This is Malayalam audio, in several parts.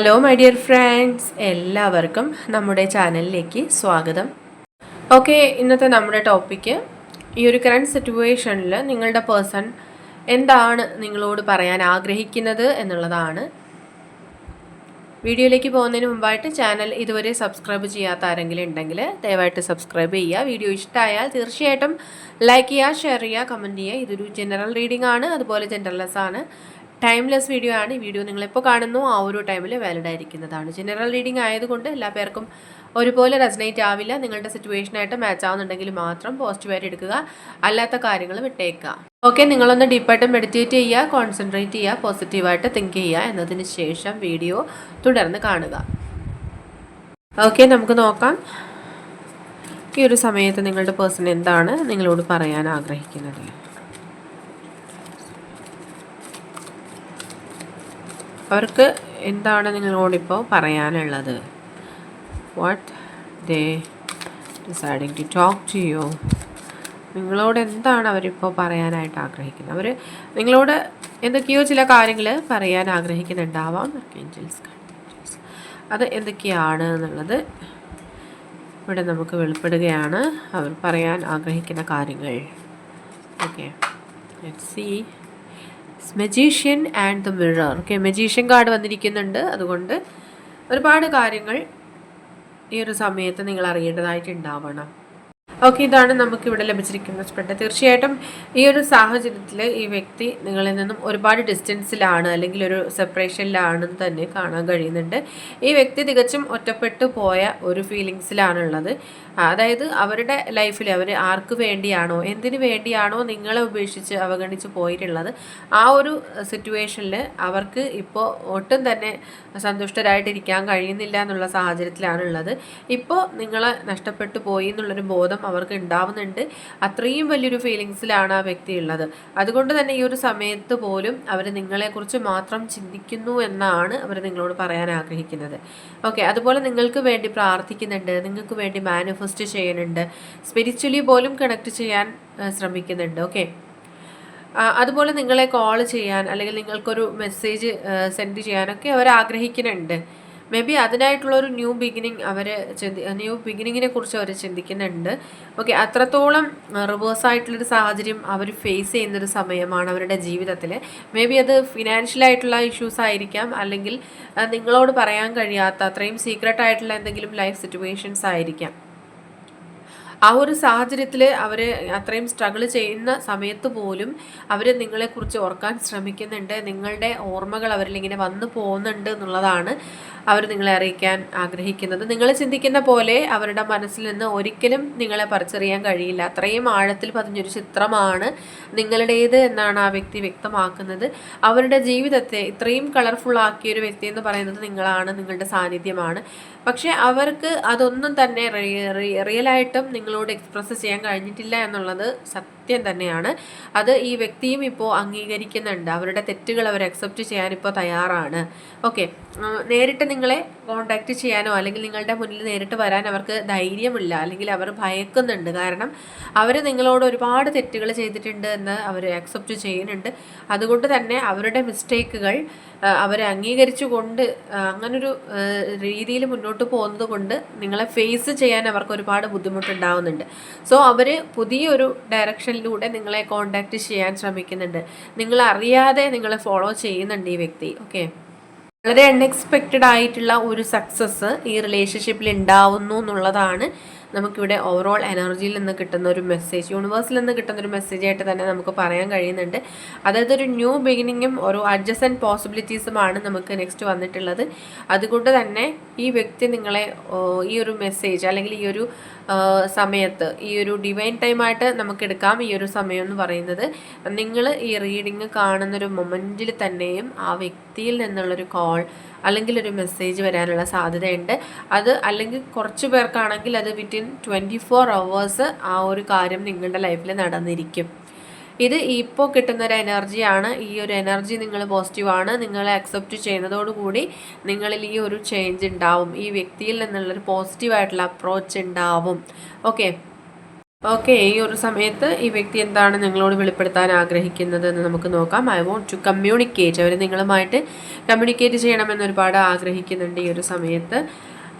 ഹലോ മൈ ഡിയർ ഫ്രണ്ട്സ് എല്ലാവർക്കും നമ്മുടെ ചാനലിലേക്ക് സ്വാഗതം. ഓക്കെ ഇന്നത്തെ നമ്മുടെ ടോപ്പിക്ക് ഈ ഒരു കറണ്ട് സിറ്റുവേഷനിൽ നിങ്ങളുടെ പേഴ്സൺ എന്താണ് നിങ്ങളോട് പറയാൻ ആഗ്രഹിക്കുന്നത് എന്നുള്ളതാണ്. വീഡിയോയിലേക്ക് പോകുന്നതിന് മുമ്പായിട്ട് ചാനൽ ഇതുവരെ സബ്സ്ക്രൈബ് ചെയ്യാത്ത ആരെങ്കിലും ഉണ്ടെങ്കിൽ ദയവായിട്ട് സബ്സ്ക്രൈബ് ചെയ്യുക. വീഡിയോ ഇഷ്ടമായാൽ തീർച്ചയായിട്ടും ലൈക്ക് ചെയ്യുക ഷെയർ ചെയ്യുക കമന്റ് ചെയ്യുക. ഇതൊരു ജനറൽ റീഡിംഗ് ആണ്. അതുപോലെ ജനറൽലെസ് ആണ്. ടൈംലെസ് വീഡിയോ ആണ്. ഈ വീഡിയോ നിങ്ങളെപ്പോൾ കാണുന്നു. ആ ഒരു ടൈമിൽ വാലിഡ് ആയിരിക്കുന്നതാണ്. ജനറൽ റീഡിംഗ് ആയതുകൊണ്ട് എല്ലാ പേർക്കും ഒരുപോലെ റെസനേറ്റ് ആവില്ല. നിങ്ങളുടെ സിറ്റുവേഷനായിട്ട് മാച്ച് ആവുന്നുണ്ടെങ്കിൽ മാത്രം പോസിറ്റീവായിട്ട് എടുക്കുക. അല്ലാത്ത കാര്യങ്ങൾ വിട്ടേക്കുക. ഓക്കെ നിങ്ങളൊന്ന് ഡീപ്പായിട്ട് മെഡിറ്റേറ്റ് ചെയ്യുക. കോൺസെൻട്രേറ്റ് ചെയ്യുക. പോസിറ്റീവായിട്ട് തിങ്ക് ചെയ്യുക. എന്നതിന് ശേഷം വീഡിയോ തുടർന്ന് കാണുക. ഓക്കെ നമുക്ക് നോക്കാം. ഈ ഒരു സമയത്ത് നിങ്ങളുടെ പേഴ്സൺ എന്താണ് നിങ്ങളോട് പറയാൻ ആഗ്രഹിക്കുന്നത്? അവർക്ക് എന്താണ് നിങ്ങളോടിപ്പോൾ പറയാനുള്ളത്? What they deciding to talk to you നിങ്ങളോട് എന്താണ് അവരിപ്പോൾ പറയാനായിട്ട് ആഗ്രഹിക്കുന്നത്? അവർ നിങ്ങളോട് എന്തൊക്കെയോ ചില കാര്യങ്ങൾ പറയാൻ ആഗ്രഹിക്കുന്നുണ്ടാവാം. അത് എന്തൊക്കെയാണ് എന്നുള്ളത് ഇവിടെ നമുക്ക് വെളിപ്പെടുകയാണ്. അവർ പറയാൻ ആഗ്രഹിക്കുന്ന കാര്യങ്ങൾ. Okay see magician and the mirror okay magician card വന്നിരിക്കുന്നുണ്ട്. അതുകൊണ്ട് ഒരുപാട് കാര്യങ്ങൾ ഈ ഒരു സമയത്ത് നിങ്ങൾ അറിയേണ്ടതായിട്ടുണ്ടാവണം ഓക്കെ ഇതാണ് നമുക്ക് ഇവിടെ ലഭിച്ചിരിക്കുന്ന സ്പ്രെഡ് തീർച്ചയായിട്ടും ഈ ഒരു സാഹചര്യത്തിൽ ഈ വ്യക്തി നിങ്ങളിൽ നിന്നും ഒരുപാട് ഡിസ്റ്റൻസിലാണ് അല്ലെങ്കിൽ ഒരു സെപ്പറേഷനിലാണെന്ന് തന്നെ കാണാൻ കഴിയുന്നുണ്ട്. ഈ വ്യക്തി തികച്ചും ഒറ്റപ്പെട്ടു പോയ ഒരു ഫീലിങ്സിലാണുള്ളത് അതായത് അവരുടെ ലൈഫിൽ അവർ ആർക്ക് വേണ്ടിയാണോ എന്തിനു വേണ്ടിയാണോ നിങ്ങളെ ഉപേക്ഷിച്ച് അവഗണിച്ച് പോയിട്ടുള്ളത് ആ ഒരു സിറ്റുവേഷനിൽ അവർക്ക് ഇപ്പോൾ ഒട്ടും തന്നെ സന്തുഷ്ടരായിട്ടിരിക്കാൻ കഴിയുന്നില്ല എന്നുള്ള സാഹചര്യത്തിലാണുള്ളത്. ഇപ്പോൾ നിങ്ങളെ നഷ്ടപ്പെട്ടു പോയി എന്നുള്ളൊരു ബോധം അവർക്ക് ഉണ്ടാവുന്നുണ്ട്. അത്രയും വലിയൊരു ഫീലിങ്സിലാണ് ആ വ്യക്തി ഉള്ളത്. അതുകൊണ്ട് തന്നെ ഈ ഒരു സമയത്ത് പോലും അവർ നിങ്ങളെക്കുറിച്ച് മാത്രം ചിന്തിക്കുന്നു എന്നാണ് അവർ നിങ്ങളോട് പറയാൻ ആഗ്രഹിക്കുന്നത്. ഓക്കെ അതുപോലെ നിങ്ങൾക്ക് വേണ്ടി പ്രാർത്ഥിക്കുന്നുണ്ട് നിങ്ങൾക്ക് വേണ്ടി മാനിഫെസ്റ്റ് ചെയ്യുന്നുണ്ട് സ്പിരിച്വലി പോലും കണക്ട് ചെയ്യാൻ ശ്രമിക്കുന്നുണ്ട്. ഓക്കെ അതുപോലെ നിങ്ങളെ കോൾ ചെയ്യാൻ അല്ലെങ്കിൽ നിങ്ങൾക്കൊരു മെസ്സേജ് സെൻഡ് ചെയ്യാനൊക്കെ അവർ ആഗ്രഹിക്കുന്നുണ്ട്. മേ ബി അതിനായിട്ടുള്ള ഒരു ന്യൂ ബിഗിനിങ് അവർ ചിന്തി ന്യൂ ബിഗിനിങ്ങിനെ കുറിച്ച് അവർ ചിന്തിക്കുന്നുണ്ട്. ഓക്കെ അത്രത്തോളം റിവേഴ്സ് ആയിട്ടുള്ളൊരു സാഹചര്യം അവർ ഫേസ് ചെയ്യുന്നൊരു സമയമാണ് അവരുടെ ജീവിതത്തിൽ മേ ബി അത് ഫിനാൻഷ്യലായിട്ടുള്ള ഇഷ്യൂസ് ആയിരിക്കാം അല്ലെങ്കിൽ നിങ്ങളോട് പറയാൻ കഴിയാത്ത അത്രയും സീക്രട്ട് ആയിട്ടുള്ള എന്തെങ്കിലും ലൈഫ് സിറ്റുവേഷൻസ് ആയിരിക്കാം. ആ ഒരു സാഹചര്യത്തിൽ അവർ അത്രയും സ്ട്രഗിൾ ചെയ്യുന്ന സമയത്ത് പോലും അവർ നിങ്ങളെക്കുറിച്ച് ഓർക്കാൻ ശ്രമിക്കുന്നുണ്ട്. നിങ്ങളുടെ ഓർമ്മകൾ അവരിൽ ഇങ്ങനെ വന്നു പോകുന്നുണ്ട് എന്നുള്ളതാണ് അവർ നിങ്ങളെ അറിയിക്കാൻ ആഗ്രഹിക്കുന്നത്. നിങ്ങൾ ചിന്തിക്കുന്ന പോലെ അവരുടെ മനസ്സിൽ നിന്ന് ഒരിക്കലും നിങ്ങളെ പറിച്ചറിയാൻ കഴിയില്ല. അത്രയും ആഴത്തിൽ പതിഞ്ഞൊരു ചിത്രമാണ് നിങ്ങളുടേത് എന്നാണ് ആ വ്യക്തി വ്യക്തമാക്കുന്നത്. അവരുടെ ജീവിതത്തെ ഇത്രയും കളർഫുൾ ആക്കിയ ഒരു വ്യക്തി എന്ന് പറയുന്നത് നിങ്ങളാണ് നിങ്ങളുടെ സാന്നിധ്യമാണ്. പക്ഷേ അവർക്ക് അതൊന്നും തന്നെ റിയലായിട്ടും നിങ്ങളോട് എക്സ്പ്രസ് ചെയ്യാൻ കഴിഞ്ഞിട്ടില്ല എന്നുള്ളത് സത്യം തന്നെയാണ്. അത് ഈ വ്യക്തിയും ഇപ്പോൾ അംഗീകരിക്കുന്നുണ്ട്. അവരുടെ തെറ്റുകൾ അവർ അക്സെപ്റ്റ് ചെയ്യാൻ ഇപ്പോൾ തയ്യാറാണ്. ഓക്കെ നേരിട്ട് നിങ്ങളെ കോണ്ടാക്ട് ചെയ്യാനോ അല്ലെങ്കിൽ നിങ്ങളുടെ മുന്നിൽ നേരിട്ട് വരാൻ അവർക്ക് ധൈര്യമില്ല. അല്ലെങ്കിൽ അവർ ഭയക്കുന്നുണ്ട്. കാരണം അവർ നിങ്ങളോട് ഒരുപാട് തെറ്റുകൾ ചെയ്തിട്ടുണ്ട് എന്ന് അവർ അക്സെപ്റ്റ് ചെയ്യുന്നുണ്ട്. അതുകൊണ്ട് തന്നെ അവരുടെ മിസ്റ്റേക്കുകൾ അവരെ അംഗീകരിച്ചുകൊണ്ട് അങ്ങനൊരു രീതിയിൽ മുന്നോട്ട് പോകുന്നത് കൊണ്ട് നിങ്ങളെ ഫേസ് ചെയ്യാൻ അവർക്ക് ഒരുപാട് ബുദ്ധിമുട്ടുണ്ടാവുന്നുണ്ട് സോ അവർ പുതിയൊരു ഡയറക്ഷനിലൂടെ നിങ്ങളെ കോണ്ടാക്ട് ചെയ്യാൻ ശ്രമിക്കുന്നുണ്ട്. നിങ്ങൾ അറിയാതെ നിങ്ങളെ ഫോളോ ചെയ്യുന്നുണ്ട് ഈ വ്യക്തി ഓക്കെ വളരെ അൺഎക്സ്പെക്റ്റഡ് ആയിട്ടുള്ള ഒരു സക്സസ് ഈ റിലേഷൻഷിപ്പിൽ ഉണ്ടാവുന്നു എന്നുള്ളതാണ് നമുക്കിവിടെ ഓവറോൾ എനർജിയിൽ നിന്ന് കിട്ടുന്ന ഒരു മെസ്സേജ് യൂണിവേഴ്സിൽ നിന്ന് കിട്ടുന്ന ഒരു മെസ്സേജ് ആയിട്ട് തന്നെ നമുക്ക് പറയാൻ കഴിയുന്നുണ്ട്. അതായത് ഒരു ന്യൂ ബിഗിനിങ്ങും ഒരു അഡ്ജസ്റ്റൻ പോസിബിലിറ്റീസുമാണ് നമുക്ക് നെക്സ്റ്റ് വന്നിട്ടുള്ളത്. അതുകൊണ്ട് തന്നെ ഈ വ്യക്തി നിങ്ങളെ ഈ ഒരു മെസ്സേജ് അല്ലെങ്കിൽ ഈ ഒരു സമയത്ത് ഈ ഒരു ഡിവൈൻ ടൈമായിട്ട് നമുക്ക് എടുക്കാം. ഈ ഒരു സമയം എന്ന് പറയുന്നത് നിങ്ങൾ ഈ റീഡിങ് കാണുന്നൊരു മൊമെന്റിൽ തന്നെയും ആ വ്യക്തിയിൽ നിന്നുള്ളൊരു കോൾ അല്ലെങ്കിൽ ഒരു മെസ്സേജ് വരാനുള്ള സാധ്യതയുണ്ട്. അത് അല്ലെങ്കിൽ കുറച്ച് പേർക്കാണെങ്കിൽ അത് വിത്തിൻ ട്വന്റി ഫോർ അവേഴ്സ് ആ ഒരു കാര്യം നിങ്ങളുടെ ലൈഫിൽ നടന്നിരിക്കും. ഇത് ഇപ്പോൾ കിട്ടുന്ന ഒരു എനർജിയാണ് ഈ ഒരു എനർജി നിങ്ങൾ പോസിറ്റീവാണ് നിങ്ങളെ അക്സെപ്റ്റ് ചെയ്യുന്നതോടുകൂടി നിങ്ങളിൽ ഈ ഒരു ചേഞ്ച് ഉണ്ടാവും. ഈ വ്യക്തിയിൽ നിന്നുള്ളൊരു പോസിറ്റീവായിട്ടുള്ള അപ്രോച്ച് ഉണ്ടാവും. ഓക്കെ ഓക്കെ ഈ ഒരു സമയത്ത് ഈ വ്യക്തി എന്താണ് നിങ്ങളോട് വെളിപ്പെടുത്താൻ ആഗ്രഹിക്കുന്നത് എന്ന് നമുക്ക് നോക്കാം. ഐ വോണ്ട് ടു കമ്മ്യൂണിക്കേറ്റ് അവർ നിങ്ങളുമായിട്ട് കമ്മ്യൂണിക്കേറ്റ് ചെയ്യണമെന്ന് ഒരുപാട് ആഗ്രഹിക്കുന്നുണ്ട് ഈ ഒരു സമയത്ത്.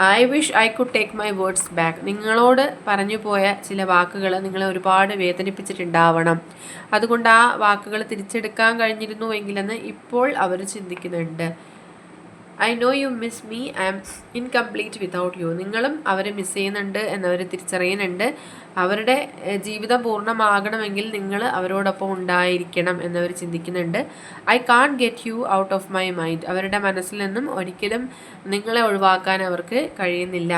I wish I could take my words back നിങ്ങളോട് പറഞ്ഞു പോയ ചില വാക്കുകൾ നിങ്ങളെ ഒരുപാട് വേദനിപ്പിച്ചിട്ടുണ്ടാവണം. അതുകൊണ്ട് ആ വാക്കുകൾ തിരിച്ചെടുക്കാൻ കഴിഞ്ഞിരുന്നുവെങ്കിലെന്ന് ഇപ്പോൾ അവർ ചിന്തിക്കുന്നുണ്ട്. I know you miss me I'm incomplete without you നിങ്ങളും അവരെ മിസ് ചെയ്യുന്നുണ്ട് എന്നവർ തിരിച്ചറിയുന്നുണ്ട്. അവരുടെ ജീവിതം പൂർണമാകണമെങ്കിൽ നിങ്ങൾ അവരോടൊപ്പം ഉണ്ടായിരിക്കണം എന്നവർ ചിന്തിക്കുന്നുണ്ട്. I can't get you out of my mind അവരുടെ മനസ്സിൽ നിന്നും ഒരിക്കലും നിങ്ങളെ ഒഴിവാക്കാൻ അവർക്ക് കഴിയുന്നില്ല.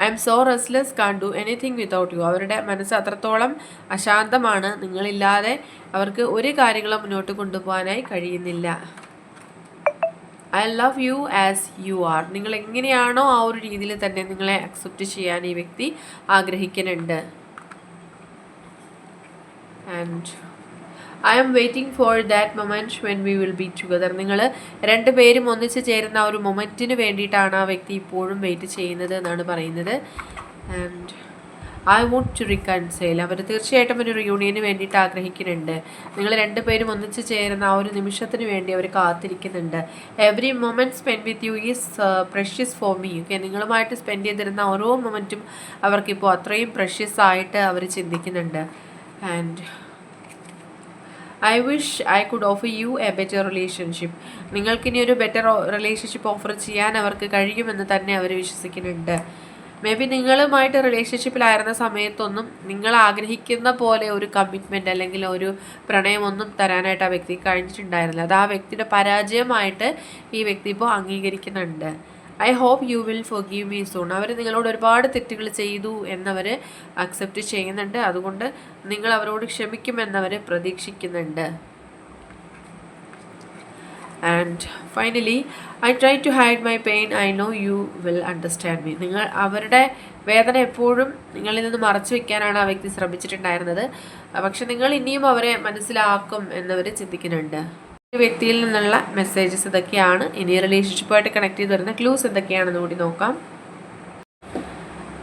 I'm so restless can't do anything without you അവരുടെ മനസ്സ് അത്രത്തോളം അശാന്തമാണ്. നിങ്ങളില്ലാതെ അവർക്ക് ഒരു കാര്യങ്ങളും മുന്നോട്ട് കൊണ്ടുപോകാനായി കഴിയുന്നില്ല. I love you as you are. നിങ്ങൾ എങ്ങനെയാണോ ആ ഒരു രീതിയിൽ തന്നെ നിങ്ങളെ അക്സെപ്റ്റ് ചെയ്യാൻ ഈ വ്യക്തി ആഗ്രഹിക്കുന്നുണ്ട്. And I'm waiting for that moment when we will be together നിങ്ങൾ രണ്ടുപേരും ഒന്നിച്ച് ചേരുന്ന ആ ഒരു മൊമെന്റിന് വേണ്ടിയിട്ടാണ് ആ വ്യക്തി ഇപ്പോഴും വെയിറ്റ് ചെയ്യുന്നത് എന്നാണ് പറയുന്നത്. And I want to reconcile അവർ തീർച്ചയായിട്ടും ഒരു റിയൂണിയന് വേണ്ടിയിട്ട് ആഗ്രഹിക്കുന്നുണ്ട്. നിങ്ങൾ രണ്ടുപേരും ഒന്നിച്ച് ചേരുന്ന ആ ഒരു നിമിഷത്തിന് വേണ്ടി അവർ കാത്തിരിക്കുന്നുണ്ട്. Every moment spend with you is precious for me okay നിങ്ങളുമായിട്ട് സ്പെൻഡ് ചെയ്തിരുന്ന ഓരോ മൊമെന്റും അവർക്കിപ്പോൾ അത്രയും പ്രഷ്യസ് ആയിട്ട് അവർ ചിന്തിക്കുന്നുണ്ട്. And I wish I could offer you a better relationship നിങ്ങൾക്കിനി ഒരു ബെറ്റർ റിലേഷൻഷിപ്പ് ഓഫർ ചെയ്യാൻ അവർക്ക് കഴിയുമെന്ന് തന്നെ അവർ വിശ്വസിക്കുന്നുണ്ട്. മേ ബി നിങ്ങളുമായിട്ട് റിലേഷൻഷിപ്പിലായിരുന്ന സമയത്തൊന്നും നിങ്ങൾ ആഗ്രഹിക്കുന്ന പോലെ ഒരു കമ്മിറ്റ്മെന്റ് അല്ലെങ്കിൽ ഒരു പ്രണയമൊന്നും തരാനായിട്ട് ആ വ്യക്തി കഴിഞ്ഞിട്ടുണ്ടായിരുന്നില്ല. അത് ആ വ്യക്തിയുടെ പരാജയമായിട്ട് ഈ വ്യക്തി ഇപ്പോൾ അംഗീകരിക്കുന്നുണ്ട്. I hope you will forgive me soon അവർ നിങ്ങളോട് ഒരുപാട് തെറ്റുകൾ ചെയ്തു എന്നവർ അക്സെപ്റ്റ് ചെയ്യുന്നുണ്ട്. അതുകൊണ്ട് നിങ്ങൾ അവരോട് ക്ഷമിക്കുമെന്നവർ പ്രതീക്ഷിക്കുന്നുണ്ട്. And finally I try to hide my pain I know you will understand me നിങ്ങൾ അവരുടെ വേദന എപ്പോഴും നിങ്ങളിൽ നിന്ന് മറച്ചു വെക്കാനാണ് ആ വ്യക്തി ശ്രമിച്ചിട്ടുണ്ടായിരുന്നത്. പക്ഷെ നിങ്ങൾ ഇനിയും അവരെ മനസ്സിലാക്കും എന്നവർ ചിന്തിക്കുന്നുണ്ട്. ഈ വ്യക്തിയിൽ നിന്നുള്ള മെസ്സേജസ് ഇതൊക്കെയാണ്. ഇനി റിലേഷൻഷിപ്പുമായിട്ട് കണക്ട് ചെയ്ത് വരുന്ന ക്ലൂസ് എന്തൊക്കെയാണെന്ന് കൂടി നോക്കാം.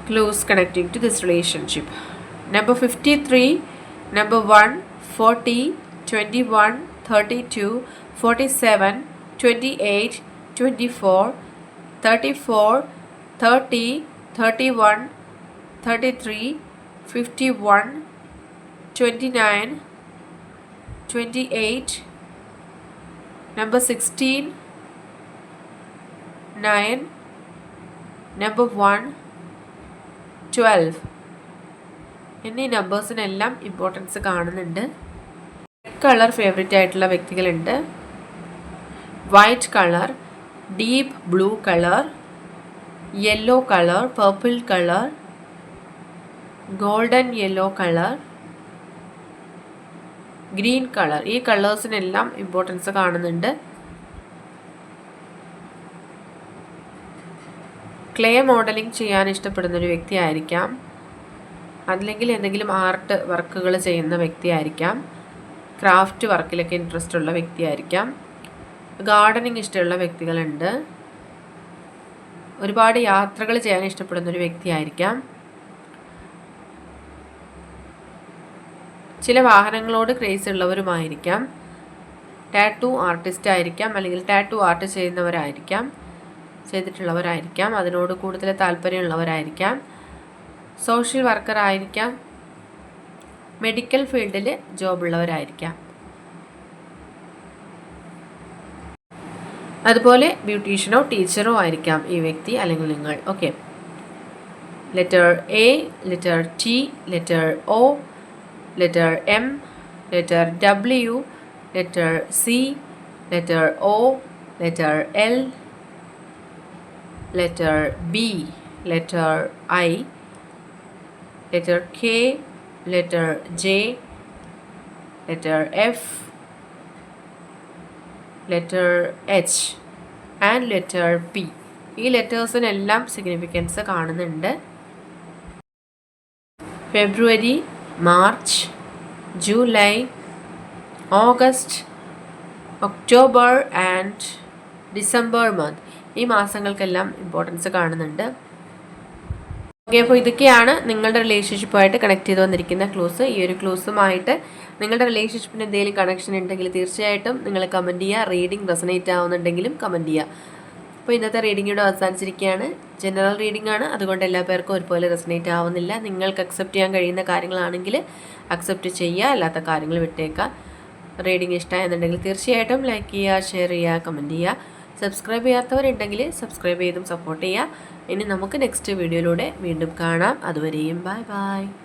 Clues connecting to this relationship number fifty three number one forty twenty one thirty two forty seven twenty eight twenty four thirty four thirty thirty one thirty three fifty one twenty nine twenty eight number 16 9 number 1 12 എന്നീ നമ്പേഴ്സിനെല്ലാം ഇമ്പോർട്ടൻസ് കാണുന്നുണ്ട്. റെഡ് കളർ ഫേവറേറ്റ് ആയിട്ടുള്ള വ്യക്തികളുണ്ട്. White colour deep blue colour yellow colour purple colour golden yellow colour green colour. ഈ കളേഴ്സിനെല്ലാം ഇമ്പോർട്ടൻസ് കാണുന്നുണ്ട്. ക്ലേ മോഡലിംഗ് ചെയ്യാൻ ഇഷ്ടപ്പെടുന്ന ഒരു വ്യക്തിയായിരിക്കാം. അല്ലെങ്കിൽ എന്തെങ്കിലും ആർട്ട് വർക്കുകൾ ചെയ്യുന്ന വ്യക്തിയായിരിക്കാം. ക്രാഫ്റ്റ് വർക്കിലൊക്കെ ഇൻട്രസ്റ്റ് ഉള്ള വ്യക്തിയായിരിക്കാം. ഗാർഡനിങ് ഇഷ്ടമുള്ള വ്യക്തികളുണ്ട്. ഒരുപാട് യാത്രകൾ ചെയ്യാൻ ഇഷ്ടപ്പെടുന്ന ഒരു വ്യക്തിയായിരിക്കാം. ചില വാഹനങ്ങളോട് ക്രേസ് ഉള്ളവരുമായിരിക്കാം. ടാറ്റു ആർട്ടിസ്റ്റ് ആയിരിക്കാം അല്ലെങ്കിൽ ടാറ്റു ആർട്ട് ചെയ്യുന്നവരായിരിക്കാം ചെയ്തിട്ടുള്ളവരായിരിക്കാം അതിനോട് കൂടുതൽ താല്പര്യമുള്ളവരായിരിക്കാം. സോഷ്യൽ വർക്കർ ആയിരിക്കാം മെഡിക്കൽ ഫീൽഡിൽ ജോബുള്ളവരായിരിക്കാം അതുപോലെ ബ്യൂട്ടീഷ്യനോ ടീച്ചറോ ആയിരിക്കാം ഈ വ്യക്തി അല്ലെങ്കിൽ നിങ്ങൾ okay letter A letter T letter O letter M, letter W, letter C, letter O, letter L, letter B, letter I, letter K, letter J, letter F, letter H and letter P ഈ ലെറ്റേഴ്സിനെല്ലാം സിഗ്നിഫിക്കൻസ് കാണുന്നുണ്ട്. February March July August October and December month ഈ മാസങ്ങൾക്കെല്ലാം ഇമ്പോർട്ടൻസ് കാണുന്നുണ്ട്. ഓക്കെ അപ്പോൾ ഇതൊക്കെയാണ് നിങ്ങളുടെ റിലേഷൻഷിപ്പുമായിട്ട് കണക്ട് ചെയ്ത് വന്നിരിക്കുന്ന ക്ലൂസ് ഈ ഒരു ക്ലൂസുമായിട്ട് നിങ്ങളുടെ റിലേഷൻഷിപ്പിന് എന്തെങ്കിലും കണക്ഷൻ ഉണ്ടെങ്കിൽ തീർച്ചയായിട്ടും നിങ്ങൾ കമന്റ് ചെയ്യുക. റീഡിംഗ് റെസനേറ്റ് ആവുന്നുണ്ടെങ്കിലും കമന്റ് ചെയ്യുക. അപ്പോൾ ഇന്നത്തെ റീഡിംഗ് ഇവിടെ അവസാനിച്ചിരിക്കുകയാണ്. ജനറൽ റീഡിംഗ് ആണ്. അതുകൊണ്ട് എല്ലാ പേർക്കും ഒരുപോലെ റെസനേറ്റ് ആവുന്നില്ല. നിങ്ങൾക്ക് അക്സെപ്റ്റ് ചെയ്യാൻ കഴിയുന്ന കാര്യങ്ങളാണെങ്കിൽ അക്സെപ്റ്റ് ചെയ്യുക. അല്ലാത്ത കാര്യങ്ങൾ വിട്ടേക്കുക. റീഡിംഗ് ഇഷ്ടമായെന്നുണ്ടെങ്കിൽ തീർച്ചയായിട്ടും ലൈക്ക് ചെയ്യുക ഷെയർ ചെയ്യുക കമന്റ് ചെയ്യുക. സബ്സ്ക്രൈബ് ചെയ്യാത്തവരുണ്ടെങ്കിൽ സബ്സ്ക്രൈബ് ചെയ്തും സപ്പോർട്ട് ചെയ്യുക. ഇനി നമുക്ക് നെക്സ്റ്റ് വീഡിയോയിലൂടെ വീണ്ടും കാണാം. അതുവരെയും ബൈ ബൈ